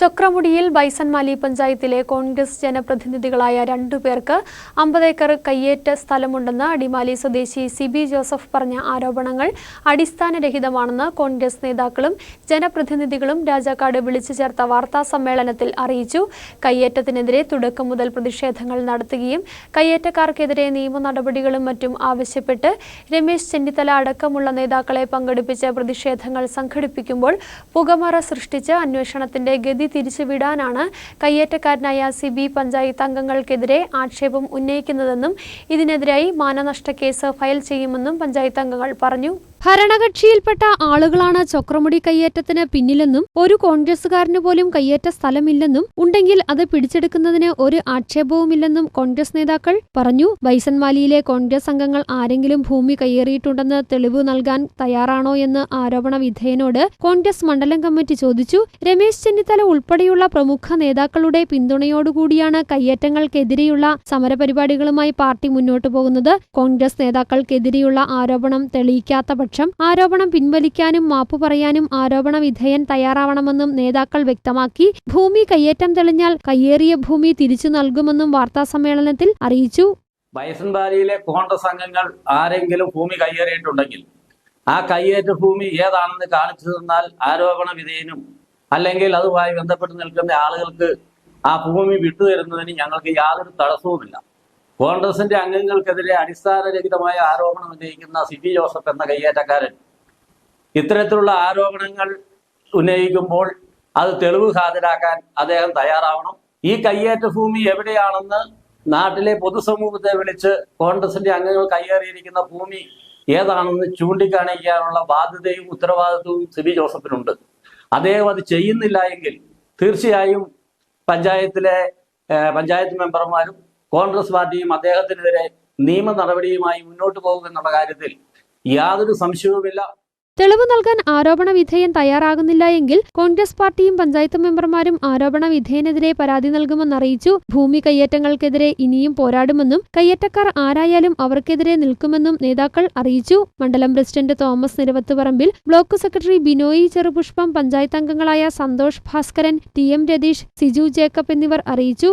ചക്രമുടിയിൽ ബൈസൺമാലി പഞ്ചായത്തിലെ കോൺഗ്രസ് ജനപ്രതിനിധികളായ രണ്ടുപേർക്ക് അമ്പത് ഏക്കർ കയ്യേറ്റ സ്ഥലമുണ്ടെന്ന് അടിമാലി സ്വദേശി സിബി ജോസഫ് പറഞ്ഞ ആരോപണങ്ങൾ അടിസ്ഥാനരഹിതമാണെന്ന് കോൺഗ്രസ് നേതാക്കളും ജനപ്രതിനിധികളും രാജാക്കാട് വിളിച്ചു ചേർത്ത വാർത്താ സമ്മേളനത്തിൽ അറിയിച്ചു. കയ്യേറ്റത്തിനെതിരെ തുടക്കം മുതൽ പ്രതിഷേധങ്ങൾ നടത്തുകയും കയ്യേറ്റക്കാർക്കെതിരെ നിയമ നടപടികളും മറ്റും ആവശ്യപ്പെട്ട് രമേശ് ചെന്നിത്തല അടക്കമുള്ള നേതാക്കളെ പങ്കെടുപ്പിച്ച് പ്രതിഷേധങ്ങൾ സംഘടിപ്പിക്കുമ്പോൾ പുകമറ സൃഷ്ടിച്ച് അന്വേഷണത്തിന്റെ ഗതി തിരിച്ചുവിടാനാണ് കയ്യേറ്റക്കാരനായ സിബി പഞ്ചായത്ത് അംഗങ്ങൾക്കെതിരെ ആക്ഷേപം ഉന്നയിക്കുന്നതെന്നും ഇതിനെതിരായി മാനനഷ്ട കേസ് ഫയൽ ചെയ്യുമെന്നും പഞ്ചായത്ത് അംഗങ്ങൾ പറഞ്ഞു. ഭരണകക്ഷിയിൽപ്പെട്ട ആളുകളാണ് ചക്രമുടി കയ്യേറ്റത്തിന് പിന്നിലെന്നും ഒരു കോൺഗ്രസുകാരന് പോലും കയ്യേറ്റ സ്ഥലമില്ലെന്നും ഉണ്ടെങ്കിൽ അത് പിടിച്ചെടുക്കുന്നതിന് ഒരു ആക്ഷേപവുമില്ലെന്നും കോൺഗ്രസ് നേതാക്കൾ പറഞ്ഞു. ബൈസൻവാലിയിലെ കോൺഗ്രസ് അംഗങ്ങൾ ആരെങ്കിലും ഭൂമി കയ്യേറിയിട്ടുണ്ടെന്ന് തെളിവ് നൽകാൻ തയ്യാറാണോ എന്ന് ആരോപണ വിധേയനോട് കോൺഗ്രസ് മണ്ഡലം കമ്മിറ്റി ചോദിച്ചു. രമേശ് ചെന്നിത്തല ഉൾപ്പെടെയുള്ള പ്രമുഖ നേതാക്കളുടെ പിന്തുണയോടുകൂടിയാണ് കയ്യേറ്റങ്ങൾക്കെതിരെയുള്ള സമരപരിപാടികളുമായി പാർട്ടി മുന്നോട്ടു പോകുന്നത്. കോൺഗ്രസ് നേതാക്കൾക്കെതിരെയുള്ള ആരോപണം തെളിയിക്കാത്ത പക്ഷം ആരോപണം പിൻവലിക്കാനും മാപ്പു പറയാനും ആരോപണ വിധേയൻ തയ്യാറാവണമെന്നും നേതാക്കൾ വ്യക്തമാക്കി. ഭൂമി കയ്യേറ്റം തെളിഞ്ഞാൽ കയ്യേറിയ ഭൂമി തിരിച്ചു നൽകുമെന്നും വാർത്താസമ്മേളനത്തിൽ അറിയിച്ചു. ബൈസൻബാലിയിലെ കോൺഗ്രസ് അംഗങ്ങൾ ആരെങ്കിലും ഭൂമി കയ്യേറിയിട്ടുണ്ടെങ്കിൽ ആ കയ്യേറ്റ ഭൂമി ഏതാണെന്ന് കാണിച്ചു തന്നാൽ ആരോപണ വിധേയനും അല്ലെങ്കിൽ അതുമായി ബന്ധപ്പെട്ട് നിൽക്കുന്ന ആളുകൾക്ക് ആ ഭൂമി വിട്ടുതരുന്നതിന് ഞങ്ങൾക്ക് യാതൊരു തടസ്സവുമില്ല. കോൺഗ്രസിന്റെ അംഗങ്ങൾക്കെതിരെ അടിസ്ഥാനരഹിതമായ ആരോപണം ഉന്നയിക്കുന്ന സിബി ജോസഫ് എന്ന കയ്യേറ്റക്കാരൻ. ഇത്തരത്തിലുള്ള ആരോപണങ്ങൾ ഉന്നയിക്കുമ്പോൾ അത് തെളിവ് ഹാജരാക്കാൻ അദ്ദേഹം തയ്യാറാവണം. ഈ കയ്യേറ്റ ഭൂമി എവിടെയാണെന്ന് നാട്ടിലെ പൊതുസമൂഹത്തെ വിളിച്ച് കോൺഗ്രസിന്റെ അംഗങ്ങൾ കയ്യേറിയിരിക്കുന്ന ഭൂമി ഏതാണെന്ന് ചൂണ്ടിക്കാണിക്കാനുള്ള ബാധ്യതയും ഉത്തരവാദിത്വവും സിബി ജോസഫിനുണ്ട്. അദ്ദേഹം അത് ചെയ്യുന്നില്ല എങ്കിൽ തീർച്ചയായും പഞ്ചായത്തിലെ പഞ്ചായത്ത് മെമ്പർമാരും കോൺഗ്രസ് പാർട്ടിയും അദ്ദേഹത്തിനെതിരെ നിയമ നടപടിയുമായി മുന്നോട്ട് പോകുമെന്നുള്ള കാര്യത്തിൽ യാതൊരു സംശയവുമില്ല. തെളിവ് നൽകാൻ ആരോപണ വിധേയൻ തയ്യാറാകുന്നില്ല എങ്കിൽ കോൺഗ്രസ് പാർട്ടിയും പഞ്ചായത്ത് മെമ്പർമാരും ആരോപണ വിധേയനെതിരെ പരാതി നൽകുമെന്നറിയിച്ചു ഭൂമി കയ്യേറ്റങ്ങൾക്കെതിരെ ഇനിയും പോരാടുമെന്നും കയ്യേറ്റക്കാർ ആരായാലും അവർക്കെതിരെ നിൽക്കുമെന്നും നേതാക്കൾ അറിയിച്ചു. മണ്ഡലം president Thomas Niravathuparambil block secretary Binoy Cherupushpam panchayat അംഗങ്ങളായ സന്തോഷ് ഭാസ്കരൻ ടി എം രതീഷ് സിജു ജേക്കബ് എന്നിവർ അറിയിച്ചു.